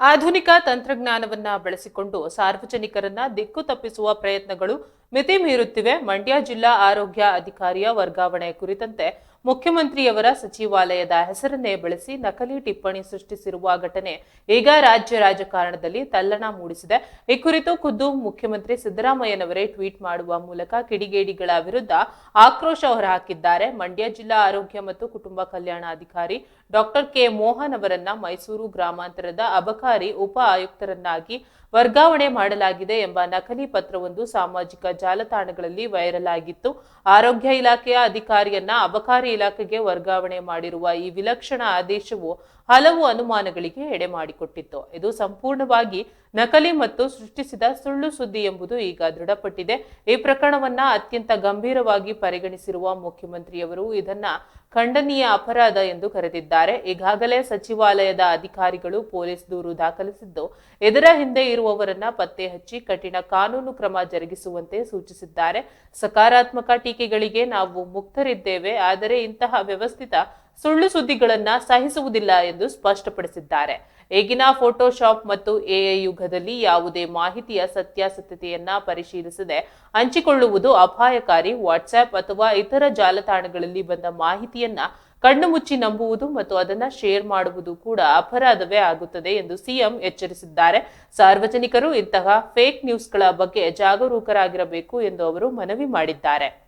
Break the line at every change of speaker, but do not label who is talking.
ಆಧುನಿಕ ತಂತ್ರಜ್ಞಾನವನ್ನ ಬಳಸಿಕೊಂಡು ಸಾರ್ವಜನಿಕರನ್ನ ದಿಕ್ಕು ತಪ್ಪಿಸುವ ಪ್ರಯತ್ನಗಳು ಮಿತಿ ಮೀರುತ್ತಿವೆ ಮಂಡ್ಯ ಜಿಲ್ಲಾ ಆರೋಗ್ಯ ಅಧಿಕಾರಿಯ ವರ್ಗಾವಣೆ ಕುರಿತಂತೆ ಮುಖ್ಯಮಂತ್ರಿಯವರ ಸಚಿವಾಲಯದ ಹೆಸರನ್ನೇ ಬಳಸಿ ನಕಲಿ ಟಿಪ್ಪಣಿ ಸೃಷ್ಟಿಸಿರುವ ಘಟನೆ ಈಗ ರಾಜ್ಯ ರಾಜಕಾರಣದಲ್ಲಿ ತಲ್ಲಣ ಮೂಡಿಸಿದೆ. ಈ ಕುರಿತು ಖುದ್ದು ಮುಖ್ಯಮಂತ್ರಿ ಸಿದ್ದರಾಮಯ್ಯನವರೇ ಟ್ವೀಟ್ ಮಾಡುವ ಮೂಲಕ ಕಿಡಿಗೇಡಿಗಳ ವಿರುದ್ಧ ಆಕ್ರೋಶ ಹೊರಹಾಕಿದ್ದಾರೆ. ಮಂಡ್ಯ ಜಿಲ್ಲಾ ಆರೋಗ್ಯ ಮತ್ತು ಕುಟುಂಬ ಕಲ್ಯಾಣ ಅಧಿಕಾರಿ ಡಾಕ್ಟರ್ ಕೆ ಮೋಹನ್ ಅವರನ್ನ ಮೈಸೂರು ಗ್ರಾಮಾಂತರದ ಅಬಕಾರಿ ಉಪ ಆಯುಕ್ತರನ್ನಾಗಿ ವರ್ಗಾವಣೆ ಮಾಡಲಾಗಿದೆ ಎಂಬ ನಕಲಿ ಪತ್ರವೊಂದು ಸಾಮಾಜಿಕ ಜಾಲತಾಣಗಳಲ್ಲಿ ವೈರಲ್ ಆಗಿತ್ತು. ಆರೋಗ್ಯ ಇಲಾಖೆಯ ಅಧಿಕಾರಿಯನ್ನ ಅಬಕಾರಿ ಇಲಾಖೆಗೆ ವರ್ಗಾವಣೆ ಮಾಡಿರುವ ಈ ವಿಲಕ್ಷಣ ಆದೇಶವು ಹಲವು ಅನುಮಾನಗಳಿಗೆ ಎಡೆ ಮಾಡಿಕೊಟ್ಟಿತ್ತು. ಇದು ಸಂಪೂರ್ಣವಾಗಿ ನಕಲಿ ಮತ್ತು ಸೃಷ್ಟಿಸಿದ ಸುಳ್ಳು ಸುದ್ದಿ ಎಂಬುದು ಈಗ ದೃಢಪಟ್ಟಿದೆ. ಈ ಪ್ರಕರಣವನ್ನ ಅತ್ಯಂತ ಗಂಭೀರವಾಗಿ ಪರಿಗಣಿಸಿರುವ ಮುಖ್ಯಮಂತ್ರಿಯವರು ಇದನ್ನ ಖಂಡನೀಯ ಅಪರಾಧ ಎಂದು ಕರೆದಿದ್ದಾರೆ. ಈಗಾಗಲೇ ಸಚಿವಾಲಯದ ಅಧಿಕಾರಿಗಳು ಪೊಲೀಸ್ ದೂರು ದಾಖಲಿಸಿದ್ದು, ಇದರ ಹಿಂದೆ ಇರುವವರನ್ನ ಪತ್ತೆ ಹಚ್ಚಿ ಕಠಿಣ ಕಾನೂನು ಕ್ರಮ ಜರುಗಿಸುವಂತೆ ಸೂಚಿಸಿದ್ದಾರೆ. ಸಕಾರಾತ್ಮಕ ಟೀಕೆಗಳಿಗೆ ನಾವು ಮುಕ್ತರಿದ್ದೇವೆ, ಆದರೆ ಇಂತಹ ವ್ಯವಸ್ಥಿತ ಸುಳ್ಳು ಸುದ್ದಿಗಳನ್ನ ಸಹಿಸುವುದಿಲ್ಲ ಎಂದು ಸ್ಪಷ್ಟಪಡಿಸಿದ್ದಾರೆ. ಈಗಿನ ಫೋಟೋಶಾಪ್ ಮತ್ತು ಎಐ ಯುಗದಲ್ಲಿ ಯಾವುದೇ ಮಾಹಿತಿಯ ಸತ್ಯಾಸತ್ಯತೆಯನ್ನ ಪರಿಶೀಲಿಸದೆ ಹಂಚಿಕೊಳ್ಳುವುದು ಅಪಾಯಕಾರಿ. ವಾಟ್ಸ್ಆಪ್ ಅಥವಾ ಇತರ ಜಾಲತಾಣಗಳಲ್ಲಿ ಬಂದ ಮಾಹಿತಿಯನ್ನ ಕಣ್ಣು ಮುಚ್ಚಿ ನಂಬುವುದು ಮತ್ತು ಅದನ್ನ ಶೇರ್ ಮಾಡುವುದು ಕೂಡ ಅಪರಾಧವೇ ಆಗುತ್ತದೆ ಎಂದು ಸಿಎಂ ಎಚ್ಚರಿಸಿದ್ದಾರೆ. ಸಾರ್ವಜನಿಕರು ಇಂತಹ ಫೇಕ್ ನ್ಯೂಸ್ಗಳ ಬಗ್ಗೆ ಜಾಗರೂಕರಾಗಿರಬೇಕು ಎಂದು ಅವರು ಮನವಿ ಮಾಡಿದ್ದಾರೆ.